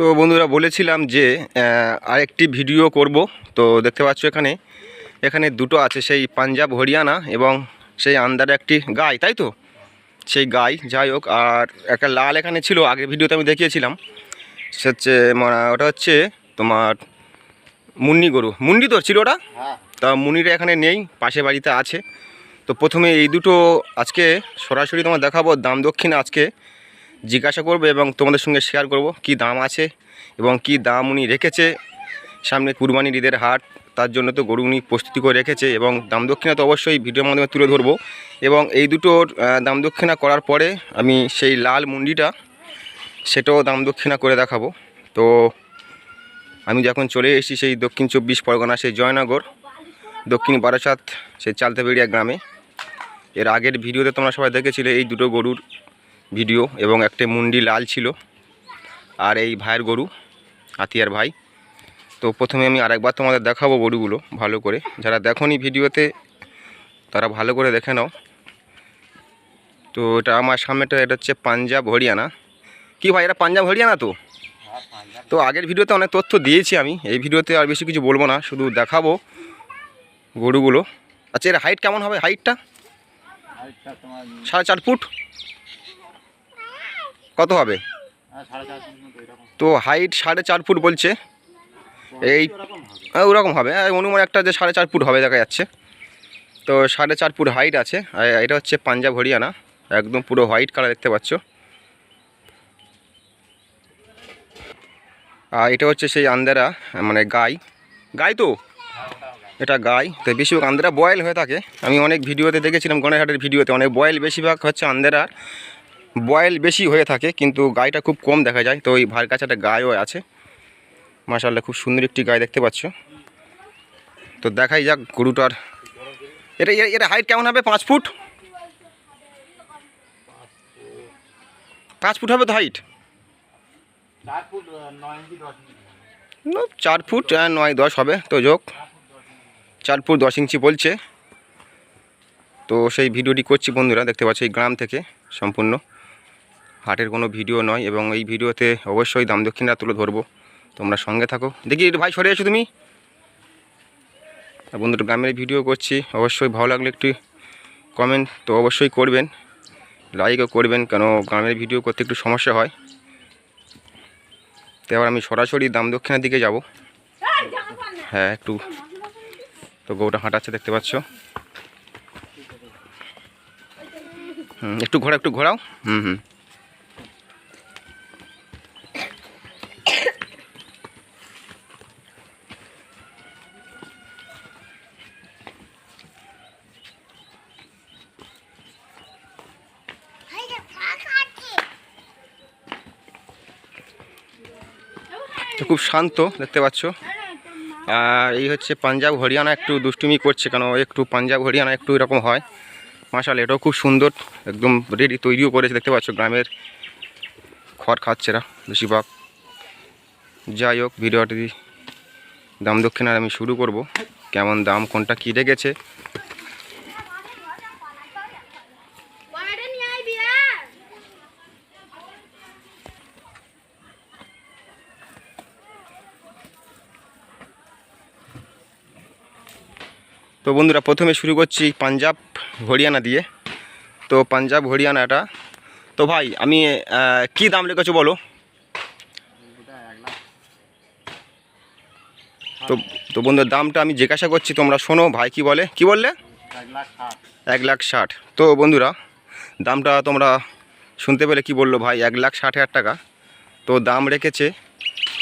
তো বন্ধুরা বলেছিলাম যে আরেকটি ভিডিও করব। তো দেখতে পাচ্ছ এখানে এখানে দুটো আছে সেই পাঞ্জাব হরিয়ানা এবং সেই আন্দারে একটি গাই তাই তো? সেই গাই যাই হোক আর একটা লাল এখানে ছিল আগের ভিডিওতে আমি দেখিয়েছিলাম। সে হচ্ছে মানে ওটা হচ্ছে তোমার মুন্নি গরু। মুন্ডি তো ছিল ওটা? হ্যাঁ। তা মুনিরা এখানে নেই পাশে বাড়িতে আছে। তো প্রথমে এই দুটো আজকে সরাসরি তোমার দেখাবো দাম দক্ষিণে আজকে। জিজ্ঞাসা করব এবং তোমাদের সঙ্গে শেয়ার করব কি দাম আছে এবং কি দাম উনি রেখেছে। সামনে কুরবানির ঈদের হাট, তার জন্য তো গরু উনি প্রস্তুতি করে রেখেছে এবং দাম দক্ষিণা তো অবশ্যই ভিডিওর মাধ্যমে তুলে ধরবো। এবং এই দুটোর দাম দক্ষিণা করার পরে আমি সেই লাল মুন্ডিটা, সেটাও দাম দক্ষিণা করে দেখাবো। তো আমি যখন চলে এসেছি সেই দক্ষিণ চব্বিশ পরগনা, সেই জয়নগর, দক্ষিণ বারাসাত, সেই চালতাবেড়িয়া গ্রামে। এর আগের ভিডিওতে তোমরা সবাই দেখেছিলে এই দুটো গরুর ভিডিও এবং একটা মুন্ডি লাল ছিল আর এই ভাইয়ের গরু হাতিয়ার ভাই। তো প্রথমে আমি আরেকবার তোমাদের দেখাবো গরুগুলো ভালো করে। যারা দেখোনি ভিডিওতে, তারা ভালো করে দেখে নাও। তো এটা আমার সামনেটা, এটা হচ্ছে পাঞ্জাব হরিয়ানা। কি ভাই, এটা পাঞ্জাব হরিয়ানা তো? তো আগের ভিডিওতে অনেক তথ্য দিয়েছি আমি। এই ভিডিওতে আর বেশি কিছু বলব না, শুধু দেখাবো গরুগুলো। আচ্ছা এর হাইট কেমন হবে? হাইটটা সাড়ে চার ফুট? কত হবে? হ্যাঁ তো হাইট সাড়ে চার ফুট বলছে। এই হ্যাঁ, ওরকম হবে। হ্যাঁ, অনুমান একটা যে সাড়ে চার ফুট হবে দেখা যাচ্ছে। তো সাড়ে চার ফুট হাইট আছে। এটা হচ্ছে পাঞ্জাব হরিয়ানা। একদম পুরো হোয়াইট কালার দেখতে পাচ্ছ। আর এটা হচ্ছে সেই আন্দারা মানে গাই। গাই তো? এটা গাই। তো বেশিরভাগ আন্দারা বয়েল হয়ে থাকে। আমি অনেক ভিডিওতে দেখেছিলাম গণেরহাটের ভিডিওতে। অনেক বয়েল বেশিরভাগ হচ্ছে আন্দারার বয়েল বেশি হয়ে থাকে কিন্তু গাইটা খুব কম দেখা যায়। তো ওই ভাইয়ের কাছে একটা গায়ও আছে। মাশাল্লাহ খুব সুন্দর একটি গায়ে দেখতে পাচ্ছ। তো দেখাই যাক গরুটার। এটা এর হাইট কেমন হবে? পাঁচ ফুট? পাঁচ ফুট হবে তো হাইট চার ফুট নয় দশ হবে। তো যোগ চার ফুট দশ ইঞ্চি বলছে। তো সেই ভিডিওটি করছি বন্ধুরা দেখতে পাচ্ছি এই গ্রাম থেকে সম্পূর্ণ। হাটের কোনো ভিডিও নয় এবং এই ভিডিওতে অবশ্যই দাম দক্ষিণা তুলে ধরবো। তোমরা সঙ্গে থাকো। দেখি, ভাই, সরে এসো তুমি। বন্ধুরা গ্রামের ভিডিও করছি। অবশ্যই ভালো লাগলে একটু কমেন্ট তো অবশ্যই করবেন। লাইকও করবেন, কেন গ্রামের ভিডিও করতে একটু সমস্যা হয়। তো এবার আমি সরাসরি দাম দক্ষিণের দিকে যাব। হ্যাঁ একটু তো গৌটা হাঁটাচ্ছে, দেখতে পাচ্ছ। একটু ঘোরা, একটু ঘোরাও। হুম হুম। তো খুব শান্ত, দেখতে পাচ্ছ। আর এই হচ্ছে পাঞ্জাব, হরিয়ানা একটু দুষ্টুমি করছে কেন? একটু পাঞ্জাব, হরিয়ানা একটু এরকম হয়। মাসাল এটাও খুব সুন্দর, একদম রেডি তৈরিও করেছে। দেখতে পাচ্ছ গ্রামের খড় খাচ্ছে এরা বেশিরভাগ। যাই হোক, ভিডিওটি দাম দক্ষিণার আমি শুরু করব। কেমন দাম, কোনটা কী রেখেছে বাইরে নিয়ে আইবি হ্যাঁ তো বন্ধুরা, প্রথমে শুরু করছি পাঞ্জাব হরিয়ানা দিয়ে। তো পাঞ্জাব হরিয়ানাটা, তো ভাই, আমি কি দাম রেখেছো বলো? তো তো বন্ধুর, দামটা আমি জিজ্ঞাসা করছি, তোমরা শোনো, ভাই কি বলে? কি বললে? এক লাখ ষাট। তো বন্ধুরা, দামটা তোমরা শুনতে পেলে কি বলল ভাই? এক লাখ ষাট হাজার টাকা। তো দাম রেখেছে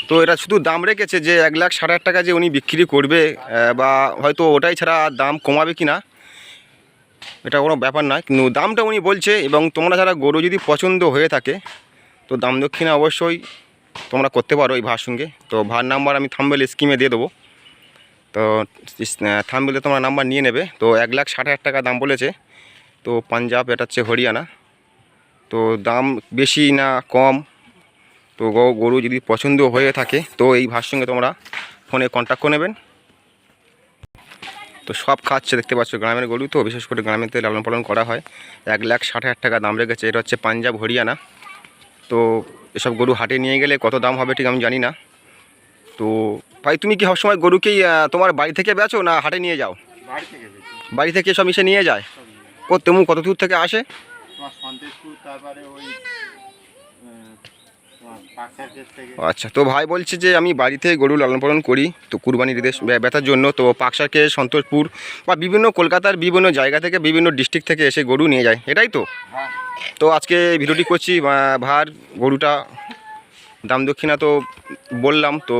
তো এটা শুধু দাম রেখেছে যে এক লাখ ষাট হাজার টাকা যে উনি বিক্রি করবে বা হয়তো ওটাই ছাড়া দাম কমাবে কি না এটা কোনো ব্যাপার নয়। কিন্তু দামটা উনি বলছে এবং তোমরা যারা গরু যদি পছন্দ হয়ে থাকে, তো দাম দক্ষিণা অবশ্যই তোমরা করতে পারো এই ভার সঙ্গে। তো ভার নাম্বার আমি থাম্বেল স্কিমে দিয়ে দেবো। তো থাম্বেলে তোমরা নাম্বার নিয়ে নেবে। তো এক লাখ ষাট হাজার টাকা দাম বলেছে। তো পাঞ্জাব, এটা হচ্ছে হরিয়ানা। তো দাম বেশি না কম তো গরু যদি পছন্দ হয়ে থাকে তো এই ভার সঙ্গে তোমরা ফোনে কন্ট্যাক্ট করে নেবেন। তো সব খাচ্ছে দেখতে পাচ্ছ গ্রামের গরু তো বিশেষ করে গ্রামেতে লালন পালন করা হয়। এক লাখ ষাট হাজার টাকা দাম রেখেছে এটা হচ্ছে পাঞ্জাব হরিয়ানা। তো এসব গরু হাটে নিয়ে গেলে কত দাম হবে ঠিক আমি জানি না। তো ভাই তুমি কি সবসময় গরুকেই তোমার বাড়ি থেকে বেচো না হাটে নিয়ে যাও? বাড়ি থেকে সব মিশে নিয়ে যায়? ও তেমন কত দূর থেকে আসে? তারপরে ওই আহ, তোমার পাকসার কেস থেকে ও আচ্ছা তো ভাই বলছে যে আমি বাড়িতে গরু লালন পালন করি তো কুরবানির ঈদের বে- বেচার জন্য তো পাকসারকে সন্তোষপুর বা বিভিন্ন কলকাতার বিভিন্ন জায়গা থেকে বিভিন্ন ডিস্ট্রিক্ট থেকে এসে গরু নিয়ে যায় এটাই তো? হ্যাঁ। তো আজকে ভিডিওটি করছি ভার গরুটা দাম দক্ষিণা তো বললাম তো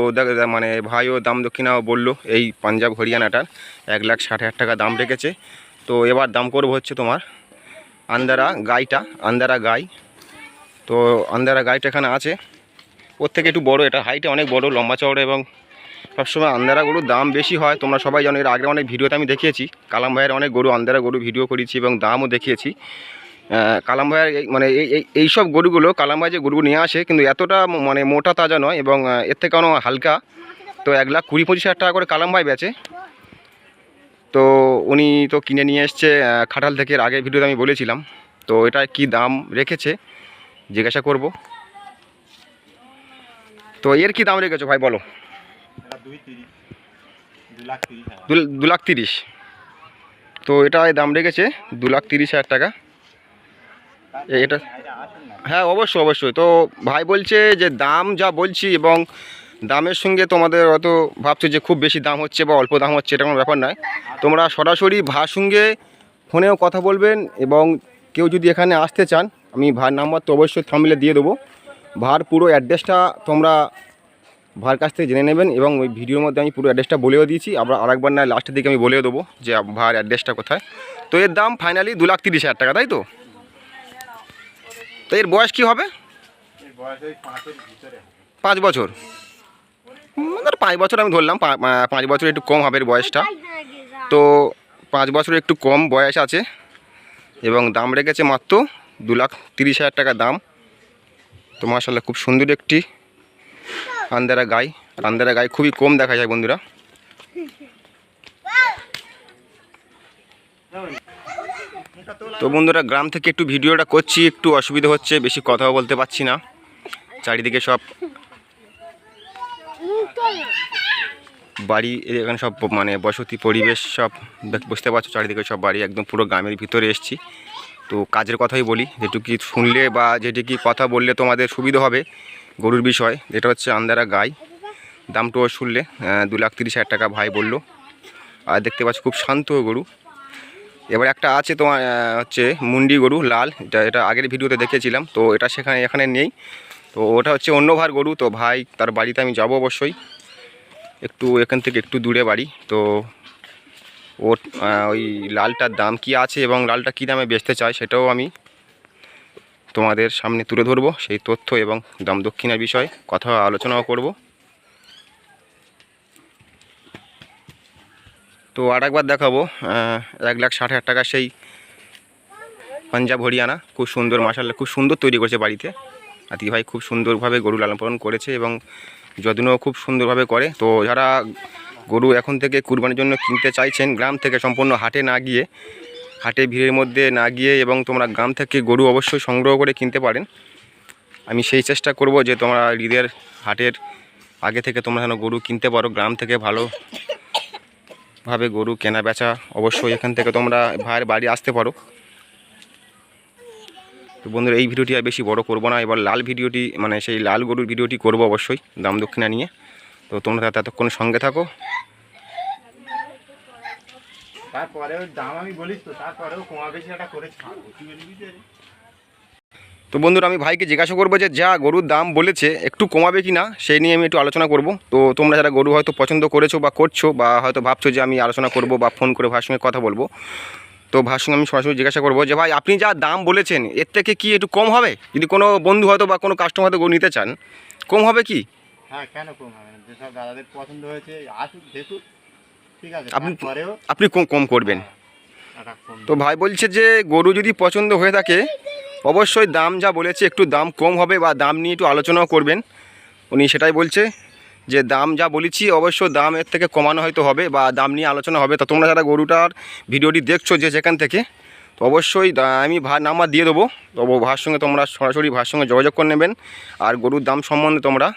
মানে ভাইও দাম দক্ষিণাও বলল এই পাঞ্জাব হরিয়ানাটার এক লাখ ষাট হাজার টাকা দাম রেখেছে। তো এবার দাম করব হচ্ছে তোমার আন্দারা গাইটা আন্দারা গাই। তো আন্দারা গাইটা এখানে আছে। ওর থেকে একটু বড়, এটা হাইটে অনেক বড়, লম্বা চওড়া এবং সবসময় আন্দারা গরুর দাম বেশি হয়। তোমরা সবাই জানো, এর আগে অনেক ভিডিওতে আমি দেখিয়েছি, কালাম ভাইয়ের অনেক গরু আন্দারা গরু ভিডিও করেছি এবং দামও দেখিয়েছি। কালাম ভাইয়ের মানে এই, এই- এইসব গরুগুলো, কালাম ভাই যে গরু নিয়ে আসে, কিন্তু এতটা মানে মোটা তাজা নয় এবং এর থেকে অনেক হালকা। তো এক লাখ কুড়ি, পঁচিশ হাজার টাকা করে কালাম ভাই বেচে। তো উনি তো কিনে নিয়ে এসছে খাটাল থেকে, এর আগের ভিডিওতে আমি বলেছিলাম। তো এটা কি দাম রেখেছে? জিজ্ঞাসা করব। তো এর কি দাম রেখেছো ভাই বলো? দু লাখ তিরিশ। তো এটা দাম রেখেছে দু লাখ তিরিশ হাজার টাকা। এটা হ্যাঁ অবশ্যই অবশ্যই। তো ভাই বলছে যে দাম যা বলছি এবং দামের সঙ্গে তোমাদের হয়তো ভাবছ যে খুব বেশি দাম হচ্ছে বা অল্প দাম হচ্ছে, এটা কোনো ব্যাপার নয়। তোমরা সরাসরি ভার সঙ্গে ফোনেও কথা বলবেন এবং কেউ যদি এখানে আসতে চান, আমি ভার নাম্বার তো অবশ্যই থামলে দিয়ে দেবো। ভার পুরো অ্যাড্রেসটা তোমরা ভার কাছ থেকে জেনে নেবেন এবং ওই ভিডিওর মধ্যে আমি পুরো অ্যাড্রেসটা বলেও দিয়েছি। আবার আরেকবার না লাস্টের দিকে আমি বলেও দেবো যে ভার অ্যাড্রেসটা কোথায়। তো এর দাম ফাইনালি দু লাখ তিরিশ হাজার টাকা তাই তো? তো এর বয়স কী হবে। পাঁচ বছর। ধর পাঁচ বছর আমি ধরলাম পাঁচ বছর একটু কম হবে এর বয়সটা। তো পাঁচ বছর একটু কম বয়স আছে এবং দাম রেখেছে মাত্র দু লাখ তিরিশ হাজার টাকা দাম। তো মাসাল্লাহ খুব সুন্দর একটি আন্দারা গাই। আর আন্দারা গাই খুবই কম দেখা যায় বন্ধুরা। তো বন্ধুরা, গ্রাম থেকে একটু ভিডিওটা করছি, একটু অসুবিধা হচ্ছে, বেশি কথাও বলতে পারছি না। চারিদিকে সব বাড়ি এখানে সব মানে বসতি, পরিবেশ সব বুঝতে পারছ, চারিদিকে সব বাড়ি, একদম পুরো গ্রামের ভিতরে এসছি। তো কাজের কথাই বলি, যেটুকু শুনলে বা যেটুকু কথা বললে তোমাদের সুবিধা হবে গরুর বিষয়, যেটা হচ্ছে আন্দারা গাই। দামটাও শুনলে দু লাখ তিরিশ হাজার টাকা ভাই বলল। আর দেখতে পাচ্ছ খুব শান্ত গরু। এবার একটা আছে তোমার হচ্ছে মুন্ডি গরু, লাল। এটা এটা আগের ভিডিওতে দেখেছিলাম, তো এটা সেখানে, এখানে নেই। তো ওটা হচ্ছে অন্য ভার গরু, তো ভাই তার বাড়িতে আমি যাব অবশ্যই। একটু এখান থেকে একটু দূরে বাড়ি, তো ওর ওই লালটার দাম কি আছে এবং লালটা কী দামে বেচতে চায় সেটাও আমি তোমাদের সামনে তুলে ধরবো, সেই তথ্য এবং দাম দক্ষিণের বিষয়ে কথা আলোচনাও করব। তো আর একবার দেখাবো এক লাখ ষাট হাজার টাকা সেই পাঞ্জাব হরিয়ানা, খুব সুন্দর মাসাল্লাহ খুব সুন্দর তৈরি করেছে বাড়িতে। আতি ভাই খুব সুন্দরভাবে গরু লালন পালন করেছে এবং যত্নও খুব সুন্দরভাবে করে। তো যারা গরু এখন থেকে কুরবানির জন্য কিনতে চাইছেন, গ্রাম থেকে সম্পূর্ণ হাটে না গিয়ে, হাটে ভিড়ের মধ্যে না গিয়ে এবং তোমরা গ্রাম থেকে গরু অবশ্যই সংগ্রহ করে কিনতে পারেন। আমি সেই চেষ্টা করব যে তোমরা ঈদের হাটের আগে থেকে তোমরা যেন গরু কিনতে পারো, গ্রাম থেকে ভালো ভাবে গরু কেনা বেচা অবশ্যই এখান থেকে তোমরা ভাইয়ের বাড়ি আসতে পারো। তো বন্ধুরা, এই ভিডিওটি আর বেশি বড় করব না, এবার লাল ভিডিওটি মানে সেই লাল গরুর ভিডিওটি করব অবশ্যই, দাম দক্ষিণা নিয়ে। তো তোমরা ততক্ষণ সঙ্গে থাকো। তারপরেও দাম আমি বলিস তো তারপরেও কমা বেশি একটা করে ছাড়বো তুই বলবি যে তো বন্ধুরা আমি ভাইকে জিজ্ঞাসা করব যে যা গরুর দাম বলেছে একটু কমাবে কি না সেই নিয়ে আমি একটু আলোচনা করব। তো তোমরা যারা গরু হয়তো পছন্দ করেছ বা করছ বা হয়তো ভাবছ যে আমি আলোচনা করব বা ফোন করে ভাইয়ের সঙ্গে কথা বলব তো ভাইয়ের সঙ্গে আমি সরাসরি জিজ্ঞাসা করব যে ভাই আপনি যা দাম বলেছেন এর থেকে কি একটু কম হবে? যদি কোনো বন্ধু হয়তো বা কোনো কাস্টমার হয়তো গরু নিতে চান কম হবে কি? হ্যাঁ কেন কম হবে না যেসব দাদাদের পছন্দ হয়েছে আসুক দেখুক ঠিক আছে। আপনি- তারপরেও আপনি কম কম করবেন। তো ভাই বলছে যে গরু যদি পছন্দ হয়ে থাকে অবশ্যই দাম যা বলেছে একটু দাম কম হবে বা দাম নিয়ে একটু আলোচনাও করবেন। উনি সেটাই বলছে যে দাম যা বলেছি অবশ্য দাম এর থেকে কমানো হয়তো হবে বা দাম নিয়ে আলোচনা হবে। তো তোমরা যারা গরুটার ভিডিওটি দেখছ যে যেখান থেকে তো অবশ্যই আমি ভার নাম্বার দিয়ে দেবো। তো ভার সঙ্গে তোমরা সরাসরি ভার সঙ্গে যোগাযোগ করে নেবেন। আর গরুর দাম সম্বন্ধে তোমরা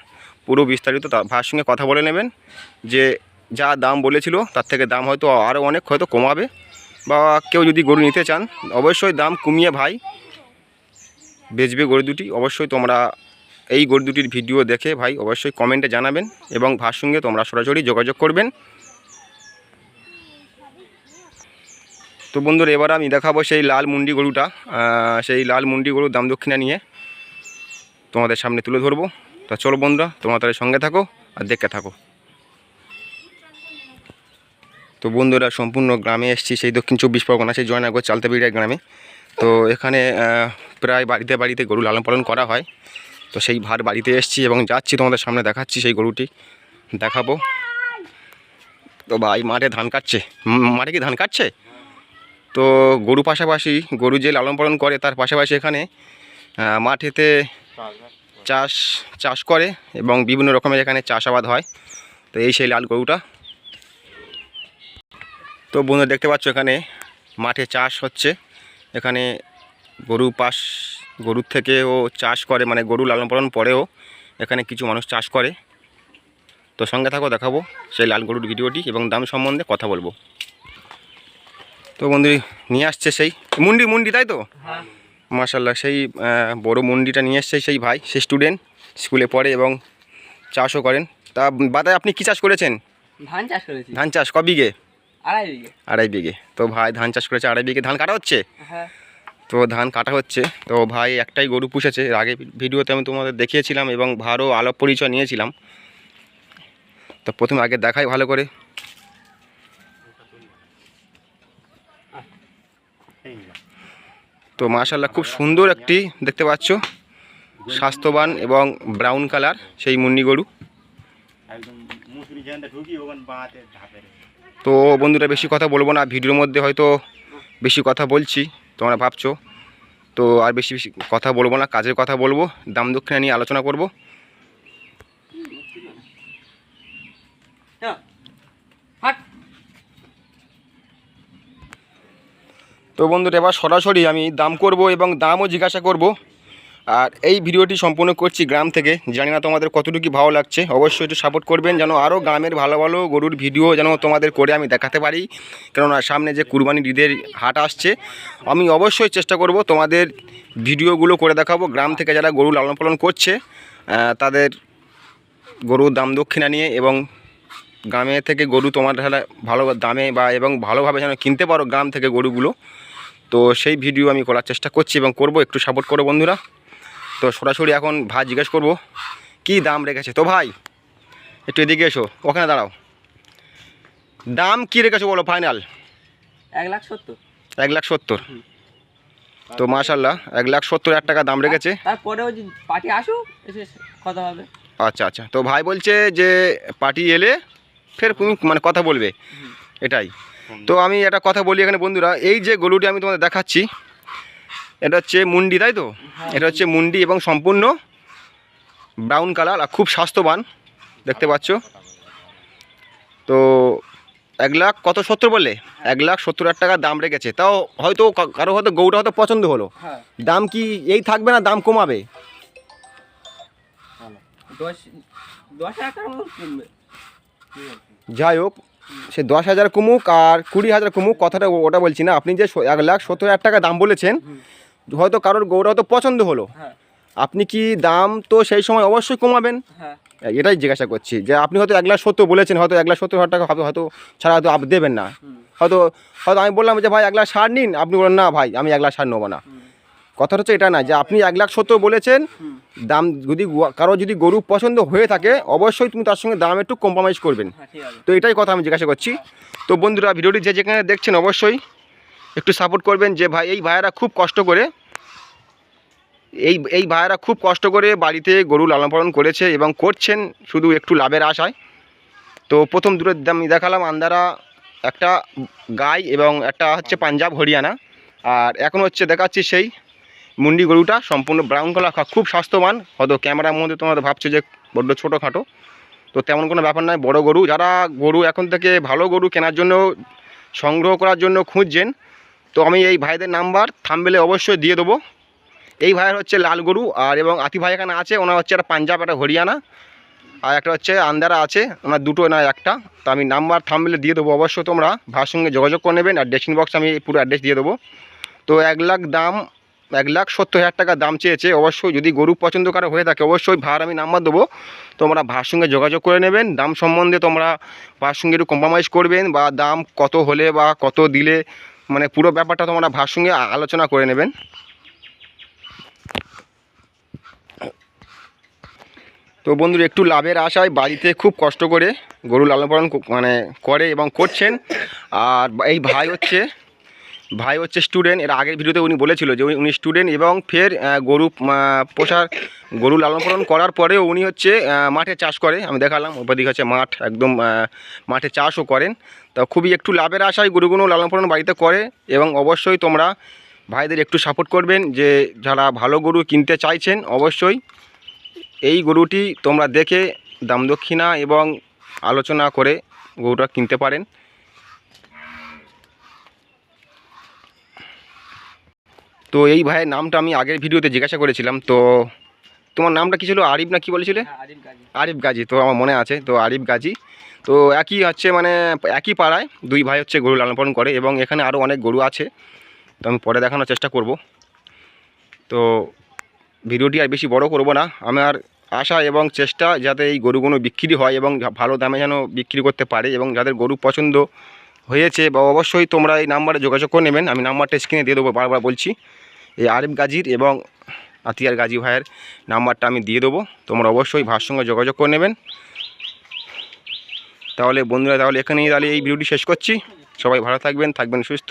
পুরো বিস্তারিত ভার সঙ্গে কথা বলে নেবেন। যে যা দাম বলেছিল, তার থেকে দাম হয়তো আরও অনেক হয়তো কমাবে। বা কেউ যদি গরু নিতে চান, অবশ্যই দাম কমিয়ে ভাই বেচবে গরু দুটি। অবশ্যই তোমরা এই গরু দুটির ভিডিও দেখে ভাই অবশ্যই কমেন্টে জানাবেন এবং ভার সঙ্গে তোমরা সরাসরি যোগাযোগ করবেন। তো বন্ধুরা, এবার আমি দেখাবো সেই লাল মুন্ডি গরুটা। সেই লাল মুন্ডি গরুর দাম দক্ষিণা নিয়ে তোমাদের সামনে তুলে ধরবো। তা চলো বন্ধুরা তোমরা তাদের সঙ্গে থাকো আর দেখতে থাকো। তো বন্ধুরা, সম্পূর্ণ গ্রামে এসেছি, সেই দক্ষিণ চব্বিশ পরগনা, সেই জয়নগর চালতাবিড়িয়া গ্রামে। তো এখানে প্রায় বাড়িতে বাড়িতে গরু লালন পালন করা হয়। তো সেই ভার বাড়িতে এসেছি এবং যাচ্ছি, তোমাদের সামনে দেখাচ্ছি সেই গরুটি। দেখাবো। তো ভাই, মাঠে ধান কাটছে। মাঠে কি ধান কাটছে? তো গরু পাশাপাশি গরু যে লালন পালন করে, তার পাশাপাশি এখানে মাঠেতে চাষ চাষ করে এবং বিভিন্ন রকমের এখানে চাষাবাদ হয়। তো এই সেই লাল গরুটা। তো বন্ধু দেখতে পাচ্ছ এখানে মাঠে চাষ হচ্ছে। এখানে গরু পাশ গরুর থেকেও চাষ করে মানে গরু লালন পালন পরেও এখানে কিছু মানুষ চাষ করে। তো সঙ্গে থাকো, দেখাবো সেই লাল গরুর ভিডিওটি এবং দাম সম্বন্ধে কথা বলব। তো বন্ধু নিয়ে আসছে সেই। মুন্ডি মুন্ডি, তাই তো? মার্শাল্লাহ সেই বড় মুন্ডিটা নিয়ে এসছে সেই ভাই সে স্টুডেন্ট স্কুলে পড়ে এবং চাষও করেন। তা বাদায় আপনি কী চাষ করেছেন? ধান চাষ করেছি। ধান চাষ ক বিঘে? আড়াই বিঘে। আড়াই বিঘে। তো ভাই ধান চাষ করেছে আড়াই বিঘে। ধান কাটা হচ্ছে? হ্যাঁ। তো ধান কাটা হচ্ছে। তো ভাই একটাই গরু পুষেছে। এর আগে ভিডিওতে আমি তোমাদের দেখিয়েছিলাম এবং ভারও আলাপ পরিচয় নিয়েছিলাম। তো প্রথমে আগে দেখাই ভালো করে। তো মাশাল্লাহ খুব সুন্দর একটি দেখতে পাচ্ছ। স্বাস্থ্যবান এবং ব্রাউন কালার সেই মুন্নি গরু। তো বন্ধুরা বেশি কথা বলব না ভিডিওর মধ্যে হয়তো বেশি কথা বলছি তোমরা ভাবছ। তো আর বেশি বেশি কথা বলব না কাজের কথা বলব দাম দক্ষিণা নিয়ে আলোচনা করব। তো বন্ধুরা, এবার সরাসরি আমি দাম করব এবং দামও জিজ্ঞাসা করব। আর এই ভিডিওটি সম্পূর্ণ করছি গ্রাম থেকে। জানি না তোমাদের কতটুকু ভালো লাগছে। অবশ্যই একটু সাপোর্ট করবেন যেন আরও গ্রামের ভালো ভালো গরুর ভিডিও যেন তোমাদের করে আমি দেখাতে পারি। কেননা সামনে যে কুরবানির ঈদের হাট আসছে, আমি অবশ্যই চেষ্টা করব তোমাদের ভিডিওগুলো করে দেখাবো। গ্রাম থেকে যারা গরু লালন পালন করছে তাদের গরুর দাম দক্ষিণা নিয়ে এবং গ্রামে থেকে গরু তোমার ভালো দামে বা এবং ভালোভাবে যেন কিনতে পারো গ্রাম থেকে গরুগুলো। তো সেই ভিডিও আমি করার চেষ্টা করছি এবং করব একটু সাপোর্ট করো বন্ধুরা। তো সরাসরি এখন ভাই জিজ্ঞেস করব কি দাম রেখেছে? তো ভাই একটু এদিকে এসো ওখানে দাঁড়াও। দাম কি রেখেছো বলো ফাইনাল এক লাখ সত্তর। এক লাখ সত্তর। তো মাশাল্লাহ এক লাখ সত্তর হাজার টাকা দাম রেখেছে। তারপরেও পার্টি আসুক এসে কথা হবে। আচ্ছা আচ্ছা। তো ভাই বলছে যে পার্টি এলে ফের তুমি মানে কথা বলবে। এটাই। তো আমি একটা কথা বলি এখানে বন্ধুরা এই যে গরুটি আমি তোমাদের দেখাচ্ছি এটা হচ্ছে মুন্ডি তাই তো? এটা হচ্ছে মুন্ডি এবং সম্পূর্ণ ব্রাউন কালার আর খুব স্বাস্থ্যবান দেখতে পাচ্ছ? তো এক লাখ কত সত্তর বললে? এক লাখ সত্তর হাজার টাকা দাম রেখেছে। তাও হয়তো কারও হয়তো গরুটা হয়তো পছন্দ হলো। হ্যাঁ। দাম কি এই থাকবে না দাম কমাবে? যাই হোক সে দশ হাজার কুমুক আর কুড়ি হাজার কুমুক কথাটা ওটা বলছি না। আপনি যে এক লাখ সত্তর হাজার টাকা দাম বলেছেন হয়তো কারোর গৌরা হয়তো পছন্দ হলো। হ্যাঁ। আপনি কি দাম তো সেই সময় অবশ্যই কমাবেন? হ্যাঁ। এটাই জিজ্ঞাসা করছি যে আপনি হয়তো এক লাখ সত্তর বলেছেন হয়তো এক লাখ সত্তর হাজার টাকা হবে হয়তো ছাড়া হয়তো দেবেন না। হয়তো হয়তো আমি বললাম যে ভাই এক লাখ ষাট নিন। আপনি বলেন না ভাই আমি এক লাখ ষাট নেব না। কথা হচ্ছে এটা না যে আপনি এক লাখ সত্তর বলেছেন দাম যদি কারও যদি গরু পছন্দ হয়ে থাকে অবশ্যই তুমি তার সঙ্গে দাম একটু কম্প্রোমাইজ করবেন। হ্যাঁ তো এটাই কথা আমি জিজ্ঞাসা করছি। তো বন্ধুরা ভিডিওটি যে যেখানে দেখছেন অবশ্যই একটু সাপোর্ট করবেন যে ভাই এই ভাইয়েরা খুব কষ্ট করে এই এই ভাইয়েরা খুব কষ্ট করে বাড়িতে গরু লালন পালন করেছে এবং করছেন শুধু একটু লাভের আশায়। তো প্রথম দূরের আমি দেখালাম আন্দারা একটা গাই এবং একটা হচ্ছে পাঞ্জাব হরিয়ানা। আর এখন হচ্ছে দেখাচ্ছি সেই মুন্ডি গরুটা সম্পূর্ণ ব্রাউন কালার খুব স্বাস্থ্যবান। হয়তো ক্যামেরার মধ্যে তোমরা ভাবছ যে বড্ড ছোটোখাটো। তো তেমন কোনো ব্যাপার নয়, বড় গরু। যারা গরু এখন থেকে ভালো গরু কেনার জন্য সংগ্রহ করার জন্য খুঁজছেন, তো আমি এই ভাইদের নাম্বার থামবেলে অবশ্যই দিয়ে দেবো। এই ভাইয়ের হচ্ছে লাল গরু আর এবং আতি ভাই এখানে আছে, ওনার হচ্ছে একটা পাঞ্জাব, একটা হরিয়ানা আর একটা হচ্ছে আন্দারা আছে, ওনার দুটো না একটা। তো আমি নাম্বার থামবেলে দিয়ে দেবো অবশ্যই তোমরা। ভাইয়ের সঙ্গে যোগাযোগ করে নেবেন আর ডেস্টিং বক্স আমি পুরো অ্যাড্রেস দিয়ে দেবো। তো এক লাখ দাম এক লাখ সত্তর হাজার টাকা দাম চেয়েছে। অবশ্যই যদি গরু পছন্দ কারও হয়ে থাকে, অবশ্যই ভাড় আমি নাম্বার দেবো। তোমরা ভাইয়ের সঙ্গে যোগাযোগ করে নেবেন। দাম সম্বন্ধে তোমরা ভার সঙ্গে একটু কম্প্রোমাইজ করবেন বা দাম কত হলে বা কত দিলে মানে পুরো ব্যাপারটা তোমরা ভার সঙ্গে আলোচনা করে নেবেন। তো বন্ধুরা, একটু লাভের আশায় বাড়িতে খুব কষ্ট করে গরু লালন পালন মানে করে এবং করছেন। আর এই ভাই হচ্ছে ভাই হচ্ছে স্টুডেন্ট এর আগের ভিডিওতে উনি বলেছিল যে উনি- স্টুডেন্ট এবং ফের গরু পোষার, গরু লালন পালন করার পরেও উনি হচ্ছে মাঠে চাষ করে। আমি দেখালাম ওপাদিকে হচ্ছে মাঠ, একদম মাঠে চাষও করেন। তা খুবই একটু লাভের আশায় গরুগুলো লালন পালন বাড়িতে করে এবং অবশ্যই তোমরা ভাইদের একটু সাপোর্ট করবেন যে যারা ভালো গরু কিনতে চাইছেন, অবশ্যই এই গরুটি তোমরা দেখে দাম দক্ষিণা এবং আলোচনা করে গরুটা কিনতে পারেন। তো এই ভাইয়ের নামটা আমি আগের ভিডিওতে জিজ্ঞাসা করেছিলাম তো তোমার নামটা কি ছিল? আরিফ না কি বলেছিলে? হ্যাঁ আরিফ গাজী। আরিফ গাজী তো আমার মনে আছে তো আরিফ গাজী। তো একই হচ্ছে মানে একই পাড়ায় দুই ভাই হচ্ছে গরু লালন পালন করে এবং এখানে আরও অনেক গরু আছে তো আমি পরে দেখানোর চেষ্টা করব। তো ভিডিওটি আর বেশি বড় করব না আমার আশা এবং চেষ্টা যাতে এই গরুগুলো বিক্রি হয় এবং ভালো দামে যেন বিক্রি করতে পারে এবং যাদের গরু পছন্দ হয়েছে বা অবশ্যই তোমরা এই নাম্বারে যোগাযোগ করে নেবেন আমি নাম্বারটা স্ক্রিনে দিয়ে দেবো বারবার বলছি। এই আরিফ গাজীর এবং আতিয়ার গাজী ভাইয়ের নাম্বারটা আমি দিয়ে দেবো। তোমরা অবশ্যই ভার সঙ্গে যোগাযোগ করে নেবেন। তাহলে বন্ধুরা, তাহলে এখানেই তাহলে এই ভিডিওটি শেষ করছি। সবাই ভালো থাকবেন থাকবেন সুস্থ।